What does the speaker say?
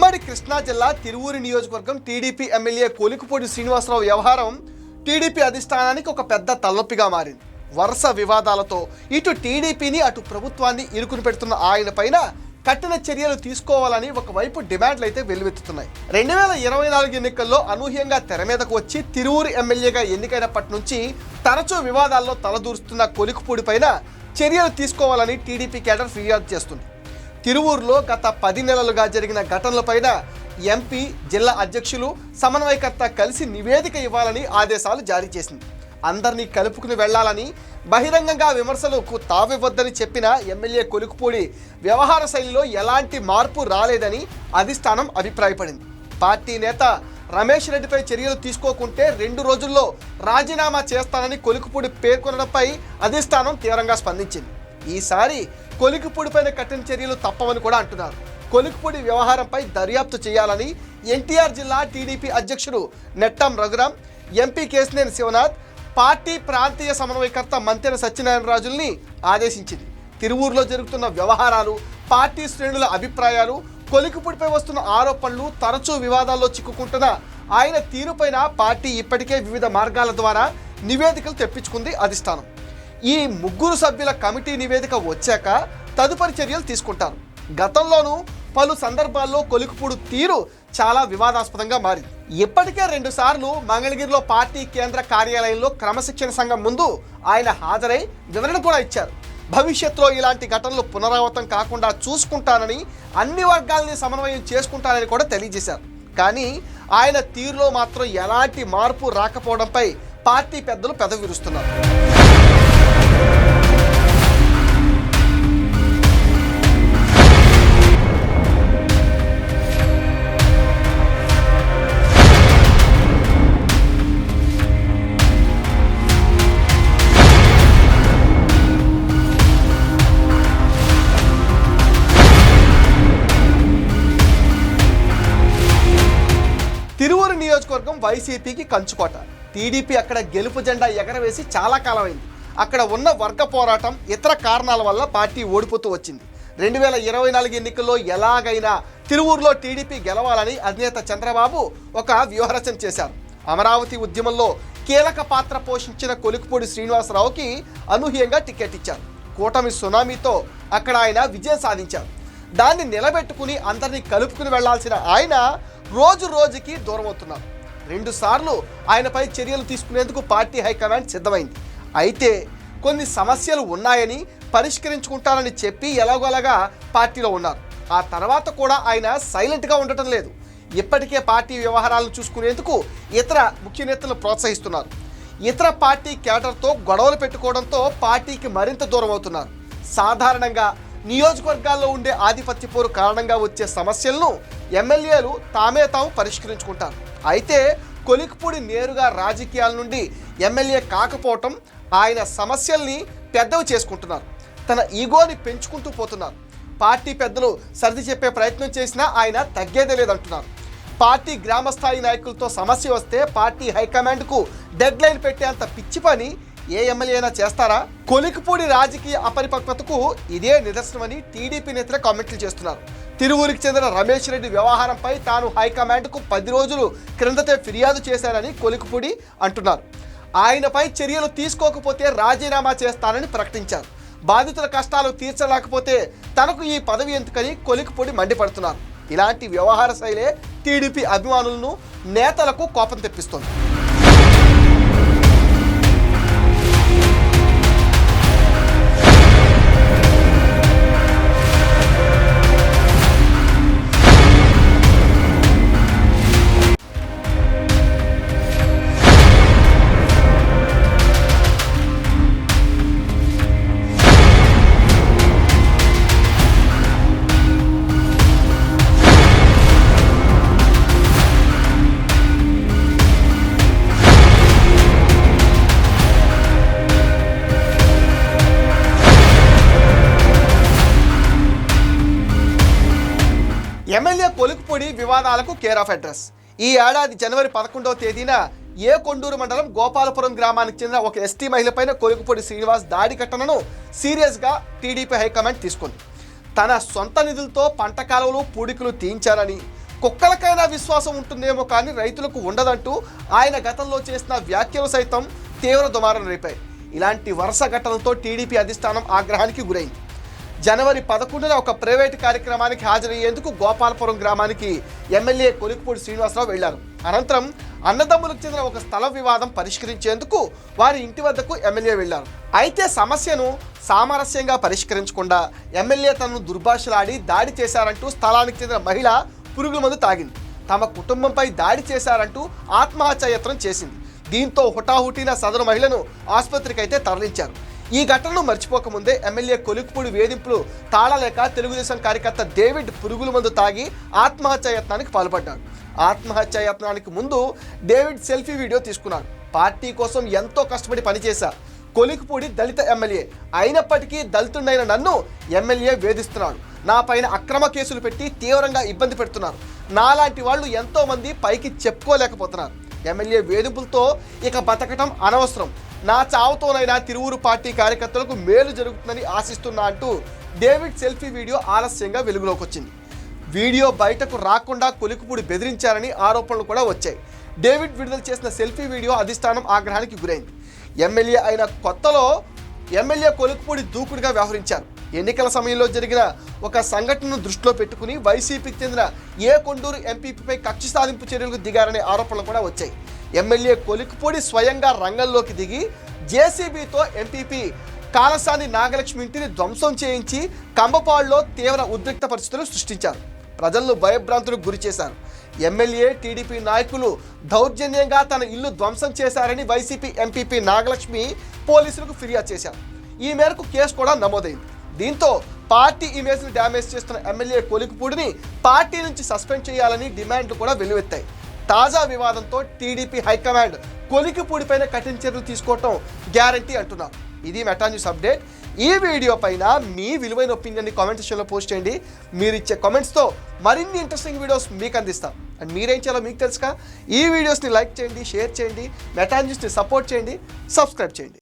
ఉమ్మడి కృష్ణా జిల్లా తిరువూరు నియోజకవర్గం టీడీపీ ఎమ్మెల్యే కోలికపూడి శ్రీనివాసరావు వ్యవహారం టీడీపీ అధిష్టానానికి ఒక పెద్ద తలనొప్పిగా మారింది. వరుస వివాదాలతో ఇటు టీడీపీని అటు ప్రభుత్వాన్ని ఇరుకుని పెడుతున్న ఆయన పైన కఠిన చర్యలు తీసుకోవాలని ఒకవైపు డిమాండ్లు అయితే వెల్లువెత్తుతున్నాయి. రెండు వేల ఇరవై నాలుగు ఎన్నికల్లో అనూహ్యంగా తెర మీదకు వచ్చి తిరువూరు ఎమ్మెల్యేగా ఎన్నికైనప్పటి నుంచి తరచూ వివాదాల్లో తలదూరుస్తున్న కొలికపూడి పైన చర్యలు తీసుకోవాలని టీడీపీ కేడర్ ఫిర్యాదు చేస్తుంది. తిరువూరులో గత పది నెలలుగా జరిగిన ఘటనలపైన ఎంపీ జిల్లా అధ్యక్షులు సమన్వయకర్త కలిసి నివేదిక ఇవ్వాలని ఆదేశాలు జారీ చేసింది. అందరినీ కలుపుకుని వెళ్ళాలని బహిరంగంగా విమర్శలకు తావివ్వద్దని చెప్పిన ఎమ్మెల్యే కొలుకుపూడి వ్యవహార శైలిలో ఎలాంటి మార్పు రాలేదని అధిష్టానం అభిప్రాయపడింది. పార్టీ నేత రమేష్ రెడ్డిపై చర్యలు తీసుకోకుంటే రెండు రోజుల్లో రాజీనామా చేస్తానని కొలుకుపూడి పేర్కొనడంపై అధిష్టానం తీవ్రంగా స్పందించింది. ఈసారి కొలికిపూడిపైన కఠిన చర్యలు తప్పవని కూడా అంటున్నారు. కొలికిపూడి వ్యవహారంపై దర్యాప్తు చేయాలని ఎన్టీఆర్ జిల్లా టీడీపీ అధ్యక్షుడు నెట్టం రఘురాం ఎంపీ కేసినేని శివనాథ్ పార్టీ ప్రాంతీయ సమన్వయకర్త మంతెన సత్యనారాయణ రాజుల్ని ఆదేశించింది. తిరువూరులో జరుగుతున్న వ్యవహారాలు పార్టీ శ్రేణుల అభిప్రాయాలు కొలికిపూడిపై వస్తున్న ఆరోపణలు తరచూ వివాదాల్లో చిక్కుకుంటున్న ఆయన తీరుపైన పార్టీ ఇప్పటికే వివిధ మార్గాల ద్వారా నివేదికలు తెప్పించుకుంది అధిష్టానం. ఈ ముగ్గురు సభ్యుల కమిటీ నివేదిక వచ్చాక తదుపరి చర్యలు తీసుకుంటారు. గతంలోనూ పలు సందర్భాల్లో కొలికుపూడు తీరు చాలా వివాదాస్పదంగా మారింది. ఇప్పటికే రెండు సార్లు మంగళగిరిలో పార్టీ కేంద్ర కార్యాలయంలో క్రమశిక్షణ సంఘం ముందు ఆయన హాజరై వివరణ కూడా ఇచ్చారు. భవిష్యత్తులో ఇలాంటి ఘటనలు పునరావృతం కాకుండా చూసుకుంటానని అన్ని వర్గాలని సమన్వయం చేసుకుంటానని కూడా తెలియజేశారు. కానీ ఆయన తీరులో మాత్రం ఎలాంటి మార్పు రాకపోవడంపై పార్టీ పెద్దలు పెదవిరుస్తున్నారు. వైసీపీకి కంచుకోట. టీడీపీ అక్కడ గెలుపు జెండా ఎగరవేసి చాలా కాలమైంది. అక్కడ ఉన్న వర్గ పోరాటం ఇతర కారణాల వల్ల పార్టీ ఓడిపోతూ వచ్చింది. రెండు వేల ఇరవై నాలుగు ఎన్నికల్లో ఎలాగైనా తిరువూరులో టీడీపీ గెలవాలని అధినేత చంద్రబాబు ఒక వ్యూహరచన చేశారు. అమరావతి ఉద్యమంలో కీలక పాత్ర పోషించిన కొలికిపూడి శ్రీనివాసరావుకి అనూహ్యంగా టికెట్ ఇచ్చారు. కూటమి సునామీతో అక్కడ ఆయన విజయం సాధించారు. దాన్ని నిలబెట్టుకుని అందరినీ కలుపుకుని వెళ్ళాల్సిన ఆయన రోజు రోజుకి దూరమవుతున్నారు రెండుసార్లు రెండు సార్లు ఆయనపై చర్యలు తీసుకునేందుకు పార్టీ హైకమాండ్ సిద్ధమైంది. అయితే కొన్ని సమస్యలు ఉన్నాయని పరిష్కరించుకుంటానని చెప్పి ఎలాగోలాగా పార్టీలో ఉన్నారు. ఆ తర్వాత కూడా ఆయన సైలెంట్గా ఉండటం లేదు. ఇప్పటికే పార్టీ వ్యవహారాలను చూసుకునేందుకు ఇతర ముఖ్య నేతలు ప్రోత్సహిస్తున్నారు. ఇతర పార్టీ కేటర్తో గొడవలు పెట్టుకోవడంతో పార్టీకి మరింత దూరం అవుతున్నారు. సాధారణంగా నియోజకవర్గాల్లో ఉండే ఆధిపత్య పోరు కారణంగా వచ్చే సమస్యలను ఎమ్మెల్యేలు తామే తాము పరిష్కరించుకుంటారు. అయితే కొలిక్పూడి నేరుగా రాజకీయాల నుండి ఎమ్మెల్యే కాకపోవటం ఆయన సమస్యల్ని పెద్దవి చేసుకుంటున్నారు. తన ఈగోని పెంచుకుంటూ పోతున్నారు. పార్టీ పెద్దలు సర్ది చెప్పే ప్రయత్నం చేసినా ఆయన తగ్గేదే లేదంటున్నారు. పార్టీ గ్రామస్థాయి నాయకులతో సమస్య వస్తే పార్టీ హైకమాండ్కు డెడ్ లైన్ పెట్టేంత పిచ్చి పని ఏ ఎమ్మెల్యే అయినా చేస్తారా? కొలికిపూడి రాజకీయ అపరిపక్వతకు ఇదే నిదర్శనమని టీడీపీ నేతలు కామెంట్లు చేస్తున్నారు. తిరువూరికి చెందిన రమేష్ రెడ్డి వ్యవహారంపై తాను హైకమాండ్కు పది రోజులు క్రిందటే ఫిర్యాదు చేశానని కొలికిపూడి అంటున్నారు. ఆయనపై చర్యలు తీసుకోకపోతే రాజీనామా చేస్తానని ప్రకటించారు. బాధితుల కష్టాలు తీర్చలేకపోతే తనకు ఈ పదవి ఎందుకని కొలికిపూడి మండిపడుతున్నారు. ఇలాంటి వ్యవహార శైలే టీడీపీ అభిమానులను నేతలకు కోపం తెప్పిస్తోంది. వివాదాలకు కేర్ ఆఫ్ అడ్రస్. ఈ ఏడాది జనవరి పదకొండవ తేదీన ఏ కొండూరు మండలం గోపాలపురం గ్రామానికి చెందిన ఒక ఎస్టీ మహిళపైన కొలుకుపొడి శ్రీనివాస్ దాడి ఘటనను సీరియస్గా టీడీపీ హైకమాండ్ తీసుకుంది. తన సొంత నిధులతో పంట కాలువలు పూడికలు తీయించారని కుక్కలకైనా విశ్వాసం ఉంటుందేమో కానీ రైతులకు ఉండదంటూ ఆయన గతంలో చేసిన వ్యాఖ్యలు సైతం తీవ్ర దుమారం రేపాయి. ఇలాంటి వరుస ఘటనలతో టీడీపీ అధిష్టానం ఆగ్రహానికి గురైంది. జనవరి పదకొండున ఒక ప్రైవేట్ కార్యక్రమానికి హాజరయ్యేందుకు గోపాలపురం గ్రామానికి ఎమ్మెల్యే కొలిక్పూడి శ్రీనివాసరావు వెళ్ళారు. అనంతరం అన్నదమ్ములకు చెందిన ఒక స్థల వివాదం పరిష్కరించేందుకు వారి ఇంటి వద్దకు ఎమ్మెల్యే వెళ్ళారు. అయితే సమస్యను సామరస్యంగా పరిష్కరించకుండా ఎమ్మెల్యే తనను దుర్భాషలాడి దాడి చేశారంటూ స్థలానికి చెందిన మహిళ పురుగుల మందు తాగింది. తమ కుటుంబంపై దాడి చేశారంటూ ఆత్మహత్యాయత్నం చేసింది. దీంతో హుటాహుటిన సదరు మహిళను ఆసుపత్రికి అయితే తరలించారు. ఈ ఘటనను మర్చిపోకముందే ఎమ్మెల్యే కొలుకుపూడి వేధింపులు తాళలేక తెలుగుదేశం కార్యకర్త డేవిడ్ పురుగుల మందు తాగి ఆత్మహత్య యత్నానికి పాల్పడ్డాడు. ఆత్మహత్య యత్నానికి ముందు డేవిడ్ సెల్ఫీ వీడియో తీసుకున్నాడు. పార్టీ కోసం ఎంతో కష్టపడి పనిచేశా కొలికిపూడి దళిత ఎమ్మెల్యే. అయినప్పటికీ దళితుడైన నన్ను ఎమ్మెల్యే వేధిస్తున్నాడు. నా పైన అక్రమ కేసులు పెట్టి తీవ్రంగా ఇబ్బంది పెడుతున్నారు. నాలాంటి వాళ్ళు ఎంతోమంది పైకి చెప్పుకోలేకపోతున్నారు. ఎమ్మెల్యే వేధింపులతో ఇక బతకటం అనవసరం. నా చావుతోనైనా తిరువురు పార్టీ కార్యకర్తలకు మేలు జరుగుతుందని ఆశిస్తున్నా అంటూ డేవిడ్ సెల్ఫీ వీడియో ఆలస్యంగా వెలుగులోకి వచ్చింది. వీడియో బయటకు రాకుండా కొలికిపూడి బెదిరించారని ఆరోపణలు కూడా వచ్చాయి. డేవిడ్ విడుదల చేసిన సెల్ఫీ వీడియో అధిష్టానం ఆగ్రహానికి గురైంది. ఎమ్మెల్యే అయిన కొత్తలో ఎమ్మెల్యే కొలుకుపూడి దూకుడుగా వ్యవహరించారు. ఎన్నికల సమయంలో జరిగిన ఒక సంఘటనను దృష్టిలో పెట్టుకుని వైసీపీకి చెందిన ఏ కొండూరు ఎంపీపీపై కక్ష సాధింపు చర్యలకు దిగారనే ఆరోపణలు కూడా వచ్చాయి. ఎమ్మెల్యే కొలికిపూడి స్వయంగా రంగంలోకి దిగి జేసీబీతో ఎంపీపీ కాలసాని నాగలక్ష్మి ఇంటిని ధ్వంసం చేయించి కంబపాడులో తీవ్ర ఉద్రిక్త పరిస్థితులు సృష్టించారు. ప్రజలను భయభ్రాంతులకు గురి చేశారు. ఎమ్మెల్యే టీడీపీ నాయకులు దౌర్జన్యంగా తన ఇల్లు ధ్వంసం చేశారని వైసీపీ ఎంపీపీ నాగలక్ష్మి పోలీసులకు ఫిర్యాదు చేశారు. ఈ మేరకు కేసు కూడా నమోదైంది. దీంతో పార్టీ ఇమేజ్ని డ్యామేజ్ చేస్తున్న ఎమ్మెల్యే కొలికిపూడిని పార్టీ నుంచి సస్పెండ్ చేయాలని డిమాండ్లు కూడా వెల్లువెత్తాయి. తాజా వివాదంతో టీడీపీ హైకమాండ్ కొలికిపూడిపైన కఠిన చర్యలు తీసుకోవటం గ్యారంటీ అంటున్నారు ఇది మెటా న్యూస్ అప్డేట్. ఈ వీడియో పైన మీ విలువైన ఒపీనియన్ని కామెంట్ సెక్షన్లో పోస్ట్ చేయండి. మీరు ఇచ్చే కామెంట్స్తో మరిన్ని ఇంట్రెస్టింగ్ వీడియోస్ మీకు అందిస్తాం. అండ్ మీరేం చేయాలో మీకు తెలుసుగా. ఈ వీడియోస్ని లైక్ చేయండి షేర్ చేయండి మెటా న్యూస్ని సపోర్ట్ చేయండి సబ్స్క్రైబ్ చేయండి.